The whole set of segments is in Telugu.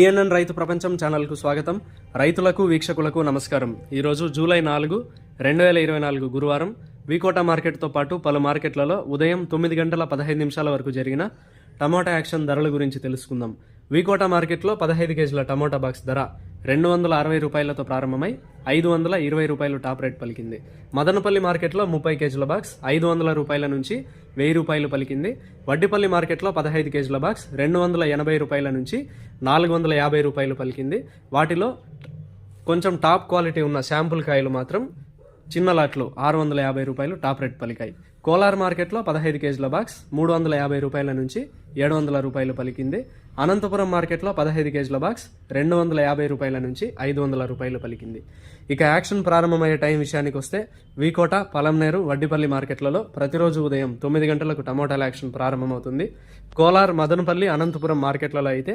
పిఎన్ఎన్ రైతు ప్రపంచం ఛానల్కు స్వాగతం. రైతులకు వీక్షకులకు నమస్కారం. ఈరోజు జూలై నాలుగు రెండు వేల ఇరవై నాలుగు గురువారం. వికోట మార్కెట్తో పాటు పలు మార్కెట్లలో ఉదయం తొమ్మిది గంటల పదహైదు నిమిషాల వరకు జరిగిన టమోటా యాక్షన్ ధరల గురించి తెలుసుకుందాం. వికోట మార్కెట్లో పదహైదు కేజీల టమోటా బాక్స్ ధర రెండు వందల అరవై రూపాయలతో ప్రారంభమై ఐదు వందల ఇరవై రూపాయలు టాప్ రేట్ పలికింది. మదనపల్లి మార్కెట్లో ముప్పై కేజీల బాక్స్ ఐదు వందల రూపాయల నుంచి వెయ్యి రూపాయలు పలికింది. వడ్డిపల్లి మార్కెట్లో పదహైదు కేజీల బాక్స్ రెండు వందల ఎనభై రూపాయల నుంచి నాలుగు వందల యాభై రూపాయలు పలికింది. వాటిలో కొంచెం టాప్ క్వాలిటీ ఉన్న శాంపుల్ కాయలు మాత్రం చిన్న లాట్లు ఆరు వందల యాభై రూపాయలు టాప్ రేట్ పలికాయి. కోలార్ మార్కెట్లో పదహైదు కేజీల బాక్స్ మూడు వందల యాభై రూపాయల నుంచి ఏడు వందల రూపాయలు పలికింది. అనంతపురం మార్కెట్లో పదహైదు కేజీల బాక్స్ రెండు వందల యాభై రూపాయల నుంచి ఐదు వందల రూపాయలు పలికింది. ఇక యాక్షన్ ప్రారంభమయ్యే టైం విషయానికి వస్తే వీకోట పలంనేరు వడ్డిపల్లి మార్కెట్లలో ప్రతిరోజు ఉదయం తొమ్మిది గంటలకు టమోటాల యాక్షన్ ప్రారంభమవుతుంది. కోలార్ మదనపల్లి అనంతపురం మార్కెట్లలో అయితే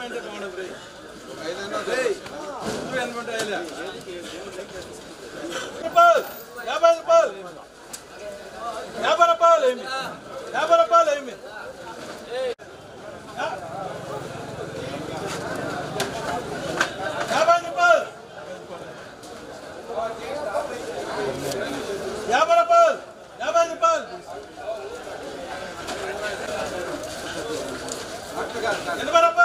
అంటే బాగుండదు రే రేయ్, ఇద్దరు యాభై రూపాయలు యాభై రూపాయలు ఏమి యాభై రూపాయలు ఏమి యాభై రూపాయలు యాభై రూపాయలు యాభై రూపాయలు ఎనభై రూపాయలు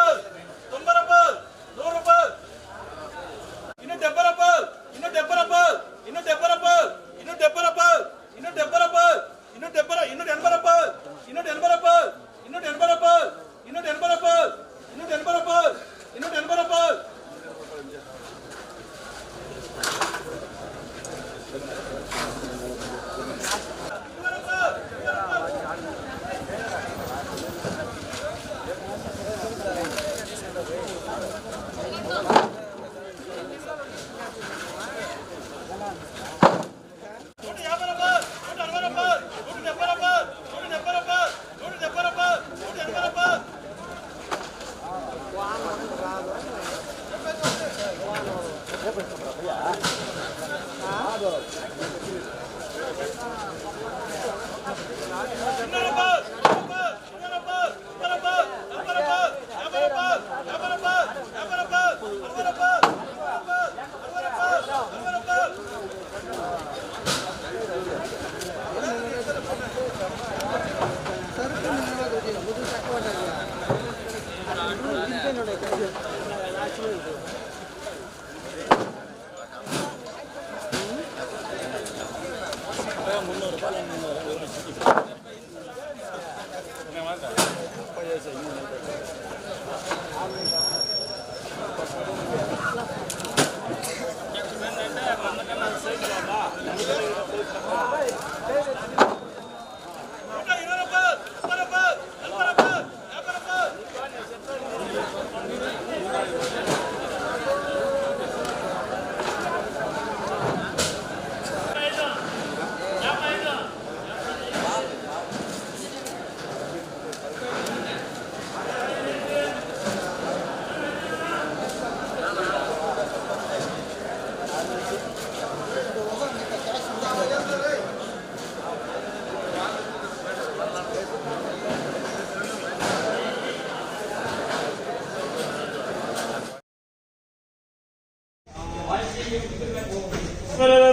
ఎనభై